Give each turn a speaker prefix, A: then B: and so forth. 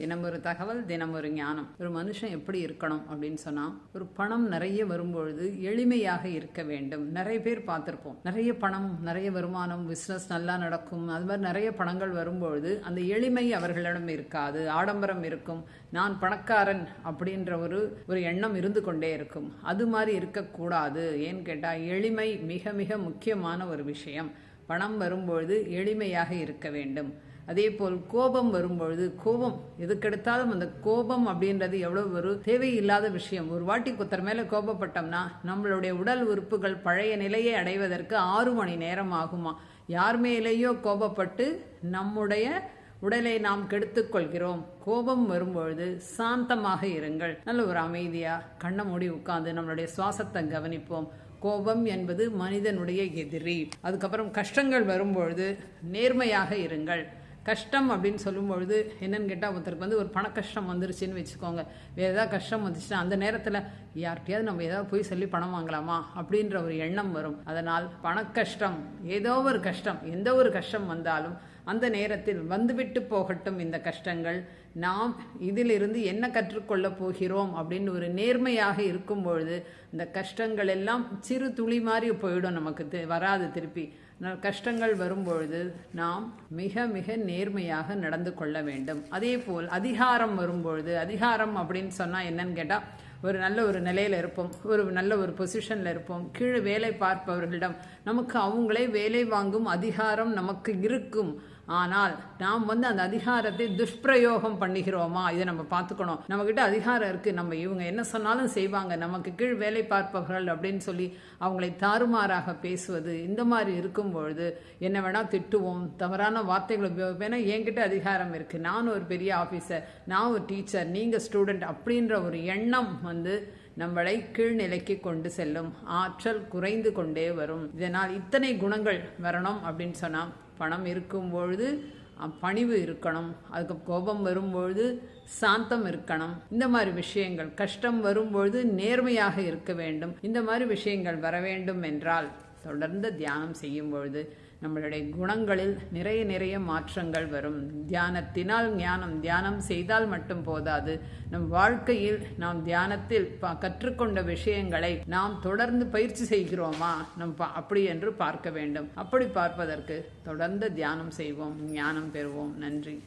A: தினம் ஒரு தகவல் தினம் ஒரு ஞானம். ஒரு மனுஷன் எப்படி இருக்கணும் அப்படின்னு சொன்னா ஒரு பணம் நிறைய வரும்பொழுது எளிமையாக இருக்க வேண்டும். நிறைய பேர் பார்த்திருப்போம். நிறைய பணம் நிறைய வருமானம் பிசினஸ் நல்லா நடக்கும். அது மாதிரி நிறைய பணங்கள் வரும்பொழுது அந்த எளிமை அவர்களிடம் இருக்காது. ஆடம்பரம் இருக்கும். நான் பணக்காரன் அப்படின்ற ஒரு ஒரு எண்ணம் இருந்து கொண்டே இருக்கும். அது மாதிரி இருக்கக்கூடாது. ஏன்னு கேட்டால் எளிமை மிக மிக முக்கியமான ஒரு விஷயம். பணம் வரும்பொழுது எளிமையாக இருக்க வேண்டும். அதே போல் கோபம் வரும்பொழுது கோபம் எதுக்கெடுத்தாலும் அந்த கோபம் அப்படின்றது எவ்வளவு ஒரு தேவையில்லாத விஷயம். ஒரு வாட்டி குத்தர் மேல கோபப்பட்டோம்னா நம்மளுடைய உடல் உறுப்புகள் பழைய நிலையை அடைவதற்கு ஆறு மணி நேரம் ஆகுமா? யார் மேலேயோ கோபப்பட்டு நம்முடைய உடலை நாம் கெடுத்துக்கொள்கிறோம் கோபம் வரும்பொழுது சாந்தமாக இருங்கள். நல்ல ஒரு அமைதியா கண்ணை மூடி உட்கார்ந்து நம்மளுடைய சுவாசத்தை கவனிப்போம். கோபம் என்பது மனிதனுடைய எதிரி. அதுக்கப்புறம் கஷ்டங்கள் வரும்பொழுது நேர்மையாக இருங்கள். கஷ்டம் அப்படின்னு சொல்லும்பொழுது என்னன்னு கேட்டால் ஒருத்தருக்கு வந்து ஒரு பண கஷ்டம் வந்துருச்சுன்னு வச்சுக்கோங்க. வேறு ஏதாவது கஷ்டம் வந்துச்சுன்னா அந்த நேரத்தில் யார்கிட்டயாவது நம்ம ஏதாவது போய் சொல்லி பணம் வாங்கலாமா? அப்படின்ற ஒரு எண்ணம் வரும். அதனால் பண கஷ்டம் ஏதோ ஒரு கஷ்டம் எந்த ஒரு கஷ்டம் வந்தாலும் அந்த நேரத்தில் வந்துவிட்டு போகட்டும் இந்த கஷ்டங்கள். நாம் இதிலிருந்து என்ன கற்றுக்கொள்ளப் போகிறோம் அப்படின்னு ஒரு நேர்மையாக இருக்கும் பொழுது இந்த கஷ்டங்கள் எல்லாம் சிறு துளி மாதிரி போயிடும் நமக்கு வராது திருப்பி. கஷ்டங்கள் வரும்பொழுது நாம் மிக மிக நேர்மையாக நடந்து கொள்ள வேண்டும். அதே போல் அதிகாரம் வரும்பொழுது அதிகாரம் அப்படின்னு சொன்னால் என்னன்னு கேட்டால் ஒரு நல்ல ஒரு நிலையில் இருப்போம் ஒரு நல்ல ஒரு பொசிஷனில் இருப்போம். கீழே வேலை பார்ப்பவர்களிடம் நமக்கு அவங்களே வேலை வாங்கும் அதிகாரம் நமக்கு இருக்கும். ஆனால் நாம் வந்து அந்த அதிகாரத்தை துஷ்பிரயோகம் பண்ணுகிறோமா? இதை நம்ம பார்த்துக்கணும். நம்மக்கிட்ட அதிகாரம் இருக்கு. நம்ம இவங்க என்ன சொன்னாலும் செய்வாங்க. நமக்கு கீழ் வேலை பார்ப்பவர்கள் அப்படின்னு சொல்லி அவங்களை தாறுமாறாக பேசுவது இந்த மாதிரி இருக்கும் பொழுது என்ன வேணா திட்டுவோம் தவறான வார்த்தைகளை உபயோகிப்போம். ஏன்னா என்கிட்ட அதிகாரம் இருக்கு. நான் ஒரு பெரிய ஆஃபீஸர் நான் ஒரு டீச்சர் நீங்க ஸ்டூடெண்ட் அப்படின்ற ஒரு எண்ணம் வந்து நம்மளை கீழ்நிலைக்கு கொண்டு செல்லும். ஆற்றல் குறைந்து கொண்டே வரும். இதனால் இத்தனை குணங்கள் வரணும் அப்படின்னு சொன்னால் பணம் இருக்கும் பொழுது பணிவு இருக்கணும். அதுக்கு கோபம் வரும்பொழுது சாந்தம் இருக்கணும். இந்த மாதிரி விஷயங்கள் கஷ்டம் வரும்பொழுது நேர்மையாக இருக்க வேண்டும். இந்த மாதிரி விஷயங்கள் வர வேண்டும் என்றால் தொடர்ந்து தியானம் செய்யும் பொழுது நம்மளுடைய குணங்களில் நிறைய நிறைய மாற்றங்கள் வரும். தியானத்தினால் ஞானம் தியானம் செய்தால் மட்டும் போதாது. நம் வாழ்க்கையில் நாம் தியானத்தில் ப- கற்றுக்கொண்ட விஷயங்களை நாம் தொடர்ந்து பயிற்சி செய்கிறோமா? நம் பா- அப்படி என்று பார்க்க வேண்டும். அப்படி பார்ப்பதற்கு தொடர்ந்து தியானம் செய்வோம். ஞானம் பெறுவோம். நன்றி.